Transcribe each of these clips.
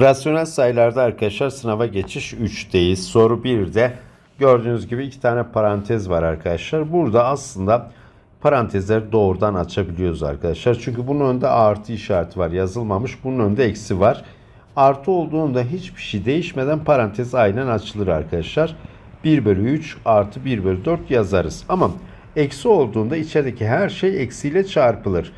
Rasyonel sayılarda arkadaşlar sınava geçiş 3'teyiz. Soru 1'de gördüğünüz gibi iki tane parantez var arkadaşlar. Burada aslında parantezleri doğrudan açabiliyoruz arkadaşlar. Çünkü bunun önünde artı işareti var yazılmamış. Bunun önünde eksi var. Artı olduğunda hiçbir şey değişmeden parantez aynen açılır arkadaşlar. 1 bölü 3 artı 1 bölü 4 yazarız. Ama eksi olduğunda içerideki her şey eksiyle çarpılır.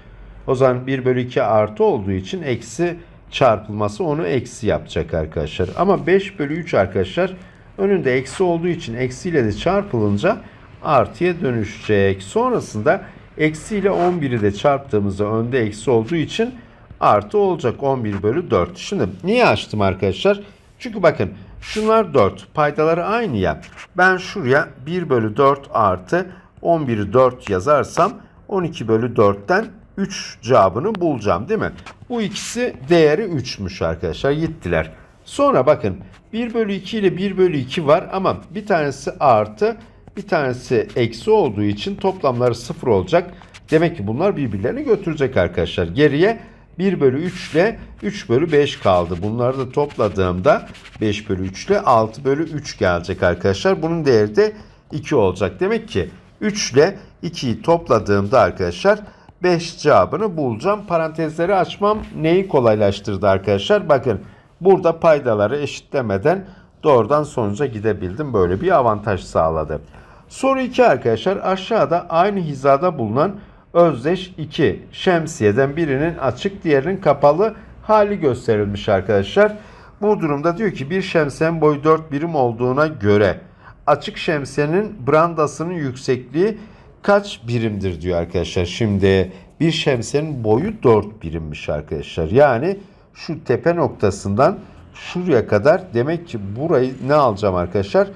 O zaman 1 bölü 2 artı olduğu için eksi çarpılması onu eksi yapacak arkadaşlar. Ama 5 bölü 3 arkadaşlar önünde eksi olduğu için eksiyle de çarpılınca artıya dönüşecek. Sonrasında eksiyle 11'i de çarptığımızda önde eksi olduğu için artı olacak 11 bölü 4. Şimdi niye açtım arkadaşlar? Çünkü bakın şunlar 4 paydaları aynı ya. Ben şuraya 1 bölü 4 artı 11'i 4 yazarsam 12 bölü 4'ten 3 cevabını bulacağım değil mi? Bu ikisi değeri 3'müş arkadaşlar gittiler. Sonra bakın 1 bölü 2 ile 1 bölü 2 var ama bir tanesi artı bir tanesi eksi olduğu için toplamları 0 olacak. Demek ki bunlar birbirlerini götürecek arkadaşlar. Geriye 1 bölü 3 ile 3 bölü 5 kaldı. Bunları da topladığımda 5 bölü 3 ile 6 bölü 3 gelecek arkadaşlar. Bunun değeri de 2 olacak. Demek ki 3 ile 2'yi topladığımda arkadaşlar 5 cevabını bulacağım. Parantezleri açmam neyi kolaylaştırdı arkadaşlar? Bakın burada paydaları eşitlemeden doğrudan sonuca gidebildim. Böyle bir avantaj sağladı. Soru 2 arkadaşlar aşağıda aynı hizada bulunan özdeş 2 şemsiyeden birinin açık diğerinin kapalı hali gösterilmiş arkadaşlar. Bu durumda diyor ki bir şemsiyenin boyu 4 birim olduğuna göre açık şemsiyenin brandasının yüksekliği kaç birimdir diyor arkadaşlar. Şimdi bir şemsiyenin boyu 4 birimmiş arkadaşlar. Yani şu tepe noktasından şuraya kadar demek ki burayı ne alacağım arkadaşlar?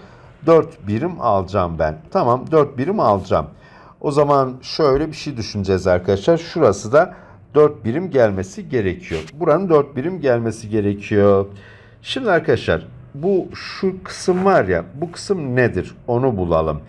4 birim alacağım ben. Tamam 4 birim alacağım. O zaman şöyle bir şey düşüneceğiz arkadaşlar. Şurası da 4 birim gelmesi gerekiyor. Buranın 4 birim gelmesi gerekiyor. Şimdi arkadaşlar bu şu kısım var ya bu kısım nedir? Onu bulalım.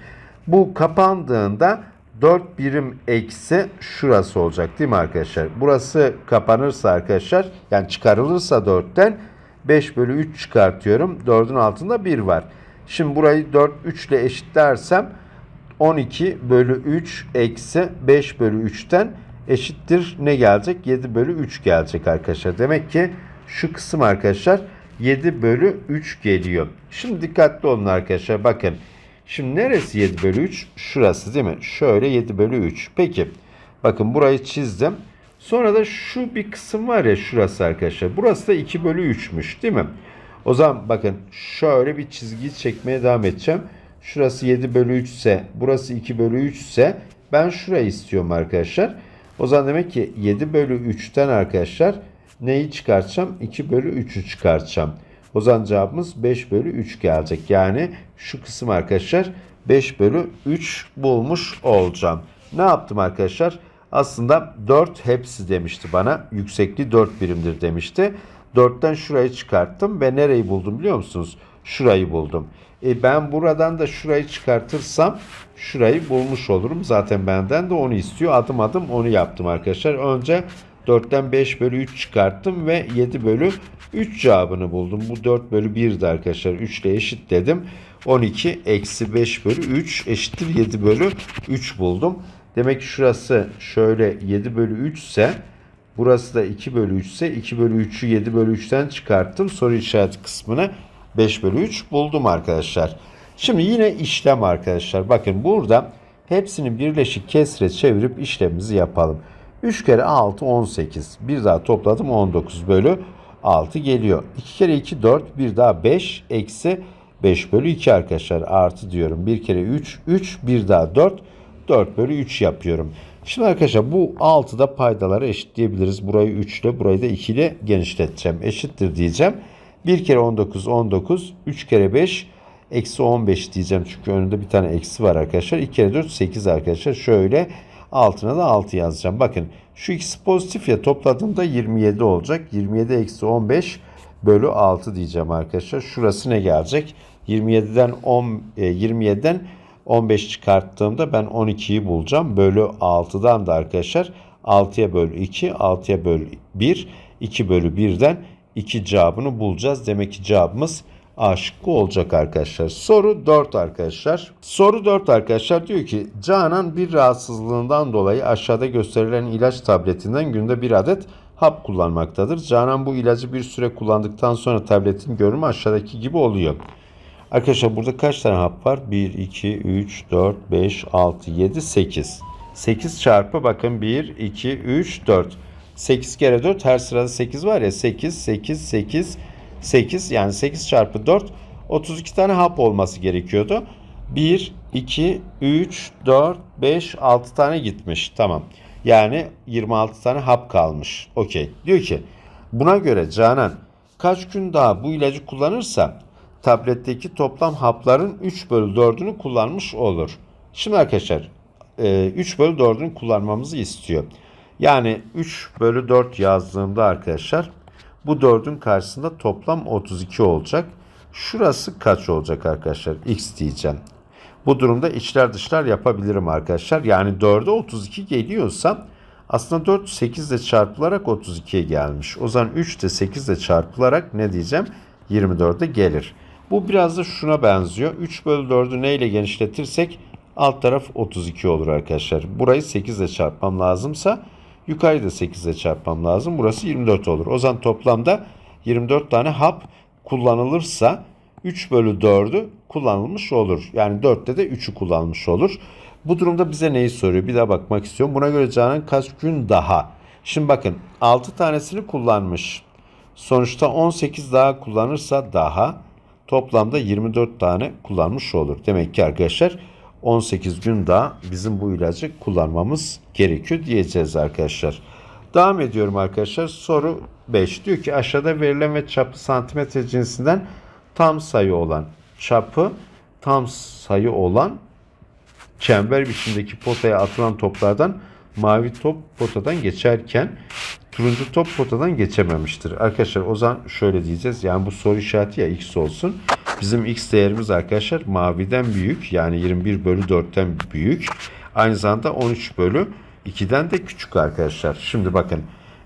Bu kapandığında 4 birim eksi şurası olacak değil mi arkadaşlar? Burası kapanırsa arkadaşlar yani çıkarılırsa 4'ten 5 bölü 3 çıkartıyorum. 4'ün altında 1 var. Şimdi burayı 4 3 ile eşitlersem 12 bölü 3 eksi 5 bölü 3'ten eşittir ne gelecek? 7 bölü 3 gelecek arkadaşlar. Demek ki şu kısım arkadaşlar 7 bölü 3 geliyor. Şimdi dikkatli olun arkadaşlar bakın. Şimdi neresi 7 bölü 3? Şurası değil mi? Şöyle 7 bölü 3. Peki bakın burayı çizdim. Sonra da şu bir kısım var ya şurası arkadaşlar. Burası da 2 bölü 3'müş değil mi? O zaman bakın şöyle bir çizgi çekmeye devam edeceğim. Şurası 7 bölü 3 ise burası 2 bölü 3 ise ben şurayı istiyorum arkadaşlar. O zaman demek ki 7 bölü 3'ten arkadaşlar neyi çıkartacağım? 2 bölü 3'ü çıkartacağım. O zaman cevabımız 5 bölü 3 gelecek. Yani şu kısım arkadaşlar 5 bölü 3 bulmuş olacağım. Ne yaptım arkadaşlar? Aslında 4 hepsi demişti bana. Yüksekliği 4 birimdir demişti. 4'ten şurayı çıkarttım ve nereyi buldum biliyor musunuz? Şurayı buldum. E ben buradan da şurayı çıkartırsam şurayı bulmuş olurum. Zaten benden de onu istiyor. Adım adım onu yaptım arkadaşlar. Önce 4'ten 5 bölü 3 çıkarttım ve 7 bölü 3 cevabını buldum. Bu 4 bölü 1'di arkadaşlar. 3 ile eşit dedim. 12 eksi 5 bölü 3 eşittir 7 bölü 3 buldum. Demek ki şurası şöyle 7 bölü 3 ise burası da 2 bölü 3 ise 2 bölü 3'ü 7 bölü 3'ten çıkarttım. Soru işareti kısmını 5 bölü 3 buldum arkadaşlar. Şimdi yine işlem arkadaşlar. Bakın burada hepsini birleşik kesre çevirip işlemimizi yapalım. 3 kere 6 18. Bir daha topladım 19 bölü 6 geliyor. 2 kere 2 4. Bir daha 5 eksi 5 bölü 2 arkadaşlar. Artı diyorum. 1 kere 3 3. Bir daha 4. 4 bölü 3 yapıyorum. Şimdi arkadaşlar bu 6'da paydaları eşitleyebiliriz. Burayı 3 ile burayı da 2 ile genişleteceğim. Eşittir diyeceğim. 1 kere 19 19. 3 kere 5 eksi 15 diyeceğim. Çünkü önünde bir tane eksi var arkadaşlar. 2 kere 4 8 arkadaşlar. Şöyle altına da 6 yazacağım. Bakın şu ikisi pozitif ya topladığımda 27 olacak. 27 eksi 15 bölü 6 diyeceğim arkadaşlar. Şurası ne gelecek? 27'den 10 e, 27'den 15 çıkarttığımda ben 12'yi bulacağım. Bölü 6'dan da arkadaşlar 6'ya bölü 2, 6'ya bölü 1, 2 bölü 1'den 2 cevabını bulacağız. Demek ki cevabımız A olacak arkadaşlar. Soru 4 arkadaşlar. Soru 4 arkadaşlar diyor ki Canan bir rahatsızlığından dolayı aşağıda gösterilen ilaç tabletinden günde bir adet hap kullanmaktadır. Canan bu ilacı bir süre kullandıktan sonra tabletin görünümü aşağıdaki gibi oluyor. Arkadaşlar burada kaç tane hap var? 1, 2, 3, 4, 5, 6, 7, 8. 8 çarpı bakın 1, 2, 3, 4. 8 kere 4 her sırada 8 var ya 8, 8, 8, 8 yani 8 çarpı 4 32 tane hap olması gerekiyordu. 1, 2, 3, 4, 5, 6 tane gitmiş. Tamam. Yani 26 tane hap kalmış. Okey. Diyor ki buna göre Canan kaç gün daha bu ilacı kullanırsa tabletteki toplam hapların 3 bölü 4'ünü kullanmış olur. Şimdi arkadaşlar e, 3 bölü 4'ünü kullanmamızı istiyor. Yani 3 bölü 4 yazdığımda arkadaşlar bu 4'ün karşısında toplam 32 olacak. Şurası kaç olacak arkadaşlar? X diyeceğim. Bu durumda içler dışlar yapabilirim arkadaşlar. Yani 4'e 32 geliyorsa aslında 4 8 ile çarpılarak 32'ye gelmiş. O zaman 3 de 8 ile çarpılarak ne diyeceğim? 24'e gelir. Bu biraz da şuna benziyor. 3 bölü 4'ü neyle genişletirsek alt taraf 32 olur arkadaşlar. Burayı 8 ile çarpmam lazımsa yukarıyı da 8 ile çarpmam lazım. Burası 24 olur. O zaman toplamda 24 tane hap kullanılırsa 3 bölü 4'ü kullanılmış olur. Yani 4'te de 3'ü kullanmış olur. Bu durumda bize neyi soruyor? Bir daha bakmak istiyorum. Buna göre Canan kaç gün daha? Şimdi bakın 6 tanesini kullanmış. Sonuçta 18 daha kullanırsa daha toplamda 24 tane kullanmış olur. Demek ki arkadaşlar 18 gün daha bizim bu ilacı kullanmamız gerekiyor diyeceğiz arkadaşlar. Devam ediyorum arkadaşlar. Soru 5 diyor ki aşağıda verilen ve çapı santimetre cinsinden tam sayı olan çapı tam sayı olan çember biçimdeki potaya atılan toplardan mavi top potadan geçerken turuncu top potadan geçememiştir. Arkadaşlar o zaman şöyle diyeceğiz. Yani bu soru işareti ya x olsun. Bizim x değerimiz arkadaşlar maviden büyük. Yani 21 bölü 4'ten büyük. Aynı zamanda 13 bölü 2'den de küçük arkadaşlar. Şimdi bakın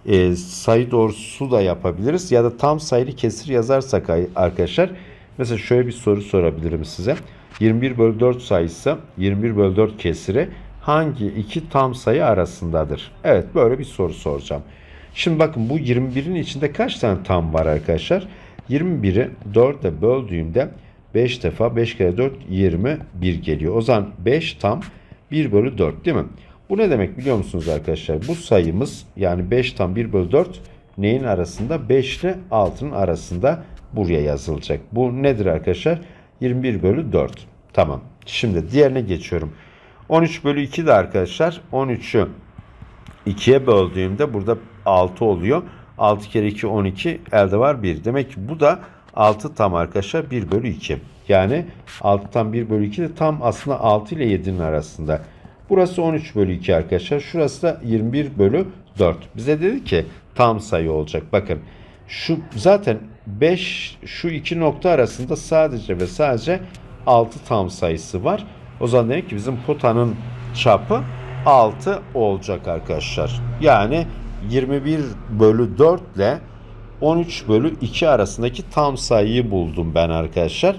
e, sayı doğrusu da yapabiliriz. Ya da tam sayılı kesir yazarsak arkadaşlar. Mesela şöyle bir soru sorabilirim size. 21 bölü 4 sayısı 21 bölü 4 kesiri hangi iki tam sayı arasındadır? Evet böyle bir soru soracağım. Şimdi bakın bu 21'in içinde kaç tane tam var arkadaşlar? 21'i 4'e böldüğümde 5 defa 5 kere 4 21 geliyor. O zaman 5 tam 1 bölü 4 değil mi? Bu ne demek biliyor musunuz arkadaşlar? Bu sayımız yani 5 tam 1 bölü 4 neyin arasında? 5 ile 6'nın arasında buraya yazılacak. Bu nedir arkadaşlar? 21 bölü 4. Tamam. Şimdi diğerine geçiyorum. 13 bölü 2 de arkadaşlar 13'ü 2'ye böldüğümde burada 6 oluyor. 6 kere 2 12 elde var 1. Demek ki bu da 6 tam arkadaşlar 1 bölü 2. Yani 6 tam 1 bölü 2 de tam aslında 6 ile 7'nin arasında. Burası 13 bölü 2 arkadaşlar. Şurası da 21 bölü 4. Bize dedi ki tam sayı olacak. Bakın şu zaten 5 şu iki nokta arasında sadece ve sadece 6 tam sayısı var. O zaman demek ki bizim potanın çapı 6 olacak arkadaşlar. Yani 21 bölü 4 ile 13 bölü 2 arasındaki tam sayıyı buldum ben arkadaşlar.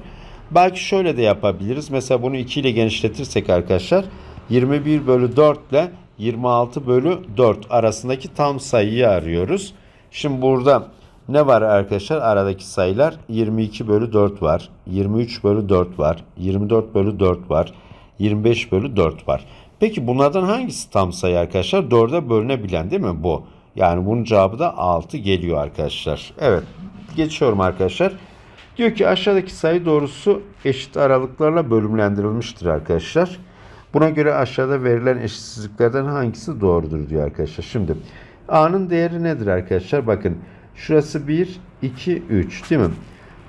Belki şöyle de yapabiliriz. Mesela bunu 2 ile genişletirsek arkadaşlar 21 bölü 4 ile 26 bölü 4 arasındaki tam sayıyı arıyoruz. Şimdi burada ne var arkadaşlar? Aradaki sayılar 22 bölü 4 var. 23 bölü 4 var. 24 bölü 4 var. 25 bölü 4 var. Peki bunlardan hangisi tam sayı arkadaşlar? 4'e bölünebilen değil mi bu? Yani bunun cevabı da 6 geliyor arkadaşlar. Evet geçiyorum arkadaşlar. Diyor ki aşağıdaki sayı doğrusu eşit aralıklarla bölümlendirilmiştir arkadaşlar. Buna göre aşağıda verilen eşitsizliklerden hangisi doğrudur diyor arkadaşlar. Şimdi A'nın değeri nedir arkadaşlar? Bakın şurası 1, 2, 3 değil mi?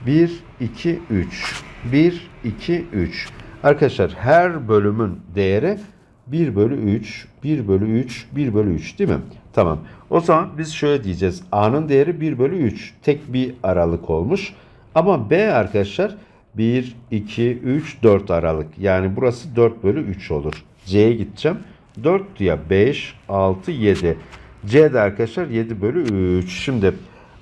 1, 2, 3. 1, 2, 3. Arkadaşlar her bölümün değeri 1 bölü 3, 1 bölü 3, 1 bölü 3 değil mi? Tamam. O zaman biz şöyle diyeceğiz. A'nın değeri 1 bölü 3. Tek bir aralık olmuş. Ama B arkadaşlar 1, 2, 3, 4 aralık. Yani burası 4 bölü 3 olur. C'ye gideceğim. 4 ya 5, 6, 7. C'de arkadaşlar 7 bölü 3. Şimdi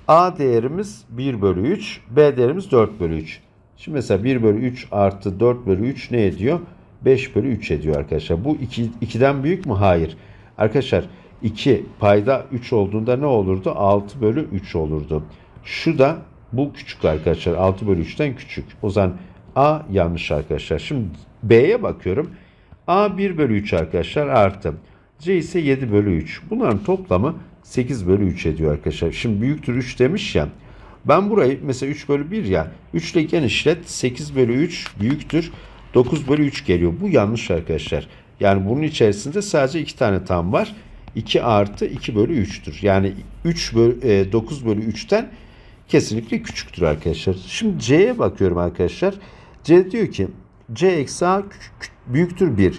A değerimiz 1 bölü 3. B değerimiz 4 bölü 3. Şimdi mesela 1 bölü 3 artı 4 bölü 3 ne ediyor? 5 bölü 3 ediyor arkadaşlar. Bu 2, 2'den büyük mü? Hayır. Arkadaşlar 2 payda 3 olduğunda ne olurdu? 6 bölü 3 olurdu. Şu da bu küçük arkadaşlar. 6 bölü 3'ten küçük. O zaman A yanlış arkadaşlar. Şimdi B'ye bakıyorum. A 1 bölü 3 arkadaşlar artı. C ise 7 bölü 3. Bunların toplamı 8 bölü 3 ediyor arkadaşlar. Şimdi büyüktür 3 demiş ya. Ben burayı mesela 3 bölü 1 ya. 3 ile genişlet 8 bölü 3 büyüktür. 9 bölü 3 geliyor. Bu yanlış arkadaşlar. Yani bunun içerisinde sadece 2 tane tam var. 2 artı 2 bölü 3'tür. Yani 3 bölü, e, 9 bölü 3'ten kesinlikle küçüktür arkadaşlar. Şimdi C'ye bakıyorum arkadaşlar. C diyor ki C eksi A büyüktür 1.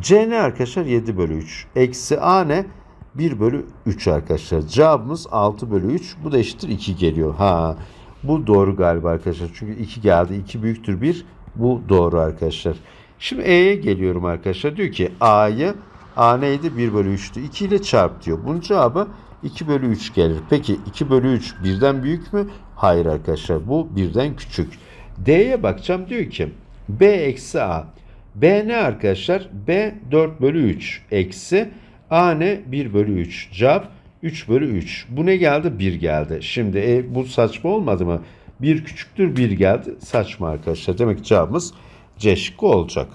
C ne arkadaşlar? 7 bölü 3. Eksi A ne? 1 bölü 3 arkadaşlar. Cevabımız 6 bölü 3. Bu da eşittir 2 geliyor. Ha, bu doğru galiba arkadaşlar. Çünkü 2 geldi. 2 büyüktür 1. Bu doğru arkadaşlar. Şimdi E'ye geliyorum arkadaşlar. Diyor ki A'yı A neydi? 1 bölü 3'tü. 2 ile çarp diyor. Bunun cevabı 2 bölü 3 gelir. Peki 2 bölü 3 birden büyük mü? Hayır arkadaşlar. Bu birden küçük. D'ye bakacağım. Diyor ki B eksi A. B ne arkadaşlar? B 4 bölü 3 eksi A ne? 1 bölü 3. Cevap 3 bölü 3. Bu ne geldi? 1 geldi. Şimdi e, bu saçma olmadı mı? 1 küçüktür 1 geldi. Saçma arkadaşlar. Demek ki cevabımız C şıkkı olacak.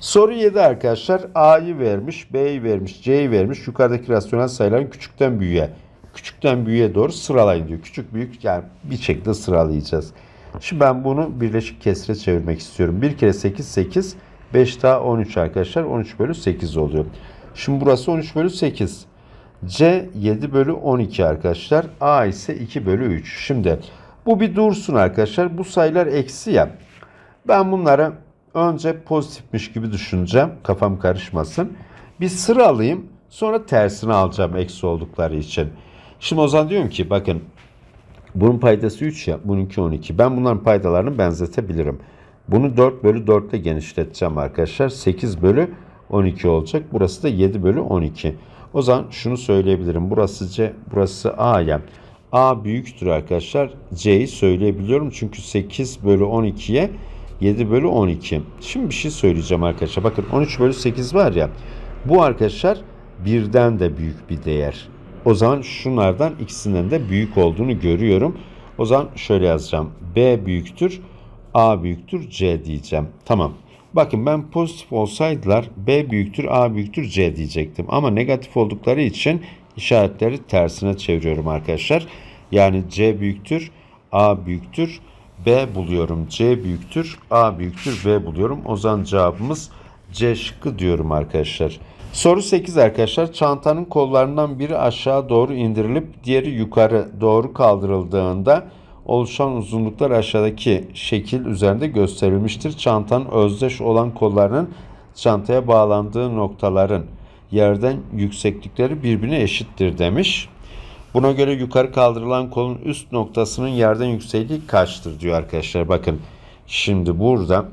Soru 7 arkadaşlar. A'yı vermiş, B'yi vermiş, C'yi vermiş. Yukarıdaki rasyonel sayıların küçükten büyüğe, küçükten büyüğe doğru sıralayın diyor. Küçük büyük yani bir şekilde sıralayacağız. Şimdi ben bunu birleşik kesre çevirmek istiyorum. 1 kere 8 8, 5 daha 13 arkadaşlar. 13 bölü 8 oluyor. Şimdi burası 13 bölü 8. C 7 bölü 12 arkadaşlar. A ise 2 bölü 3. Şimdi bu bir dursun arkadaşlar. Bu sayılar eksi ya. Ben bunları önce pozitifmiş gibi düşüneceğim. Kafam karışmasın. Bir sıra alayım. Sonra tersini alacağım eksi oldukları için. Şimdi o zaman diyorum ki bakın bunun paydası 3 ya. Bununki 12. Ben bunların paydalarını benzetebilirim. Bunu 4 bölü 4 ile genişleteceğim arkadaşlar. 8 bölü 12 olacak. Burası da 7 bölü 12. O zaman şunu söyleyebilirim. Burası C, burası A ya. A büyüktür arkadaşlar. C'yi söyleyebiliyorum. Çünkü 8 bölü 12'ye 7 bölü 12. Şimdi bir şey söyleyeceğim arkadaşlar. Bakın 13 bölü 8 var ya. Bu arkadaşlar birden de büyük bir değer. O zaman şunlardan ikisinden de büyük olduğunu görüyorum. O zaman şöyle yazacağım. B büyüktür, A büyüktür, C diyeceğim. Tamam. Bakın ben pozitif olsaydılar B büyüktür, A büyüktür, C diyecektim. Ama negatif oldukları için işaretleri tersine çeviriyorum arkadaşlar. Yani C büyüktür, A büyüktür, B buluyorum. C büyüktür, A büyüktür, B buluyorum. O zaman cevabımız C şıkkı diyorum arkadaşlar. Soru 8 arkadaşlar. Çantanın kollarından biri aşağı doğru indirilip diğeri yukarı doğru kaldırıldığında oluşan uzunluklar aşağıdaki şekil üzerinde gösterilmiştir. Çantanın özdeş olan kollarının çantaya bağlandığı noktaların yerden yükseklikleri birbirine eşittir demiş. Buna göre yukarı kaldırılan kolun üst noktasının yerden yüksekliği kaçtır diyor arkadaşlar. Bakın şimdi burada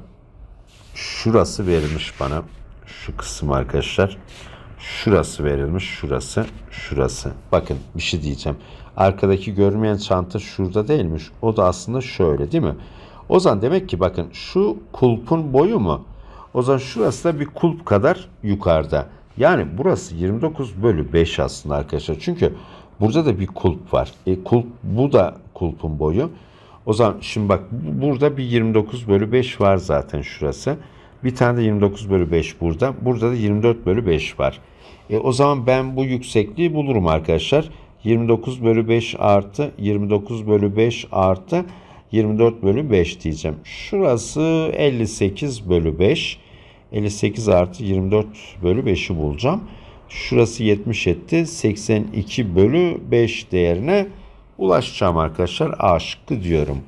şurası verilmiş bana. Şu kısım arkadaşlar. Şurası verilmiş. Şurası. Şurası. Bakın bir şey diyeceğim. Arkadaki görmeyen çanta şurada değilmiş. O da aslında şöyle değil mi? O zaman demek ki bakın şu kulpun boyu mu? O zaman şurası da bir kulp kadar yukarıda. Yani burası 29 bölü 5 aslında arkadaşlar. Çünkü burada da bir kulp var. E, kulp, bu da kulpun boyu. O zaman şimdi bak burada bir 29 bölü 5 var zaten şurası. Bir tane de 29 bölü 5 burada. Burada da 24 bölü 5 var. E, o zaman ben bu yüksekliği bulurum arkadaşlar. 29 bölü 5 artı 29 bölü 5 artı 24 bölü 5 diyeceğim. Şurası 58 bölü 5. 58 artı 24 bölü 5'i bulacağım. Şurası 70 etti. 82 bölü 5 değerine ulaşacağım arkadaşlar. A şıkkı diyorum.